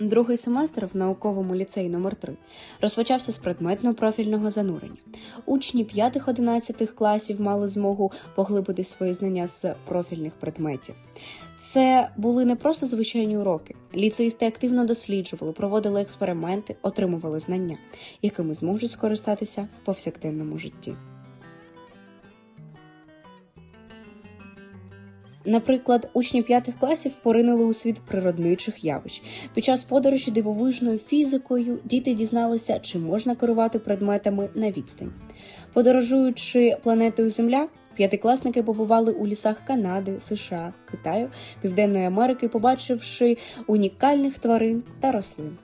Другий семестр в науковому ліцеї номер 3 розпочався з предметно-профільного занурення. Учні 5-11 класів мали змогу поглибити свої знання з профільних предметів. Це були не просто звичайні уроки. Ліцеїсти активно досліджували, проводили експерименти, отримували знання, якими зможуть скористатися в повсякденному житті. Наприклад, учні п'ятих класів поринули у світ природничих явищ. Під час подорожі дивовижною фізикою діти дізналися, чи можна керувати предметами на відстань. Подорожуючи планетою Земля, п'ятикласники побували у лісах Канади, США, Китаю, Південної Америки, побачивши унікальних тварин та рослин.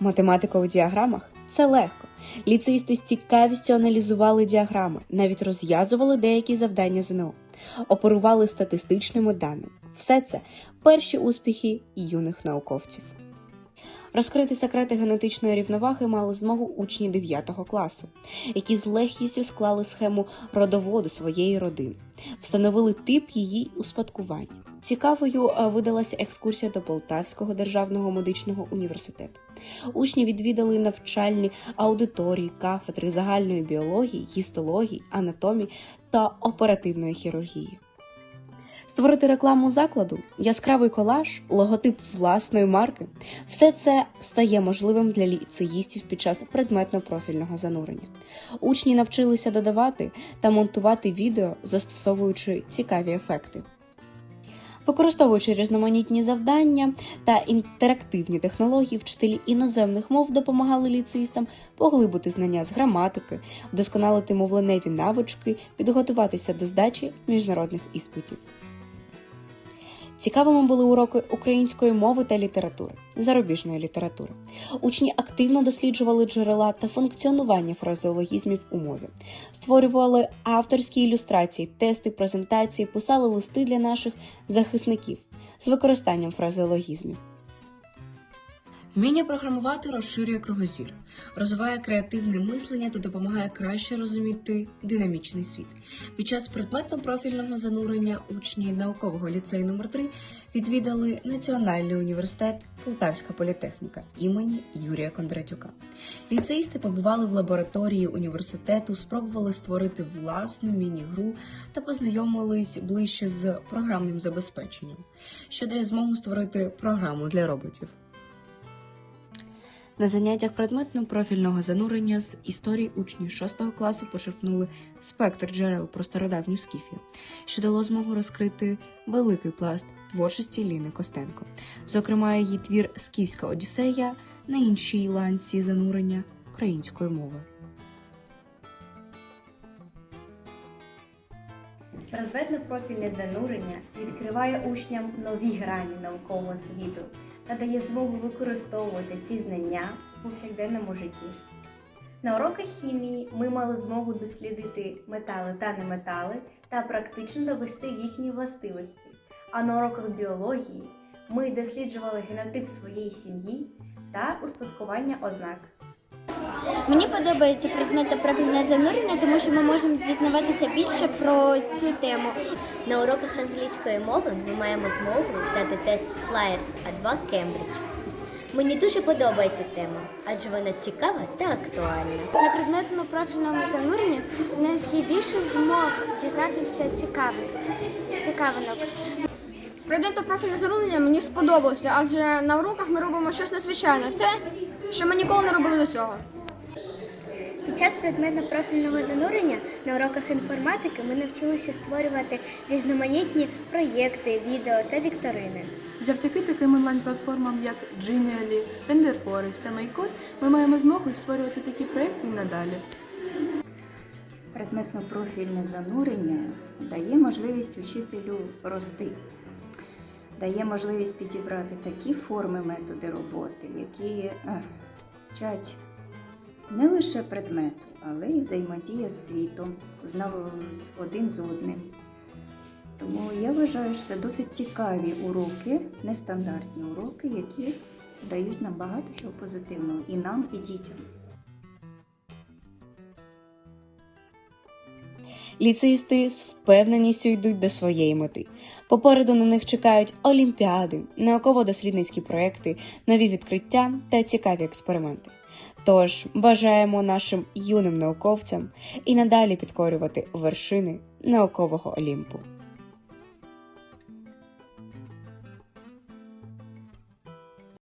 Математика у діаграмах це легко. Ліцеїсти з цікавістю аналізували діаграми, навіть розв'язували деякі завдання ЗНО, оперували статистичними даними. Все це перші успіхи юних науковців. Розкрити секрети генетичної рівноваги мали змогу учні 9 класу, які з легкістю склали схему родоводу своєї родини, встановили тип її успадкування. Цікавою е, видалася екскурсія до Полтавського державного медичного університету. Учні відвідали навчальні аудиторії, кафедри загальної біології, гістології, анатомії та оперативної хірургії. Створити рекламу закладу, яскравий колаж, логотип власної марки все це стає можливим для ліцеїстів під час предметно-профільного занурення. Учні навчилися додавати та монтувати відео, застосовуючи цікаві ефекти. Використовуючи різноманітні завдання та інтерактивні технології, вчителі іноземних мов допомагали ліцеїстам поглибити знання з граматики, вдосконалити мовленеві навички, підготуватися до здачі міжнародних іспитів. Цікавими були уроки української мови та літератури, зарубіжної літератури. Учні активно досліджували джерела та функціонування фразеологізмів у мові, створювали авторські ілюстрації, тести, презентації, писали листи для наших захисників з використанням фразеологізмів. Вміння програмувати розширює кругозір, розвиває креативне мислення та допомагає краще розуміти динамічний світ. Під час предметно-профільного занурення учні наукового ліцею номер 3 відвідали Національний університет Полтавська політехніка імені Юрія Кондратюка. Ліцеїсти побували в лабораторії університету, спробували створити власну міні-гру та познайомились ближче з програмним забезпеченням, що дає змогу створити програму для роботів. На заняттях предметно-профільного занурення з історії учні 6 класу почерпнули спектр джерел про стародавню скіфію, що дало змогу розкрити великий пласт творчості Ліни Костенко, зокрема її твір Скіфська Одіссея на іншій ланці занурення української мови. Предметно-профільне занурення відкриває учням нові грані наукового світу та дає змогу використовувати ці знання у повсякденному житті. На уроках хімії ми мали змогу дослідити метали та неметали та практично довести їхні властивості. А на уроках біології ми досліджували генотип своєї сім'ї та успадкування ознак. Мені подобається предмет профільне занурення, тому що ми можемо дізнаватися більше про цю тему. На уроках англійської мови ми маємо змогу здати тест Flyers A2 Cambridge. Мені дуже подобається тема, адже вона цікава та актуальна. На предметно профільному зануренні у нас є більше змог дізнатися цікавих цікавинок. Предметно профільне занурення мені сподобалося, адже на уроках ми робимо щось надзвичайне, те, що ми ніколи не робили до цього. Під час предметно-профільного занурення на уроках інформатики ми навчилися створювати різноманітні проєкти, відео та вікторини. Завдяки таким онлайн-платформам, як Genially, RenderForest та MyCode, ми маємо змогу створювати такі проекти і надалі. Предметно-профільне занурення дає можливість учителю рости, дає можливість підібрати такі форми методи роботи, які е, вчать не лише предмету, але й взаємодія з світом, з один з одним. Тому я вважаю, що це досить цікаві уроки, нестандартні уроки, які дають нам багато чого позитивного і нам, і дітям. Ліцеїсти з впевненістю йдуть до своєї мети. Попереду на них чекають олімпіади, науково-дослідницькі проекти, нові відкриття та цікаві експерименти. Тож бажаємо нашим юним науковцям і надалі підкорювати вершини наукового олімпу.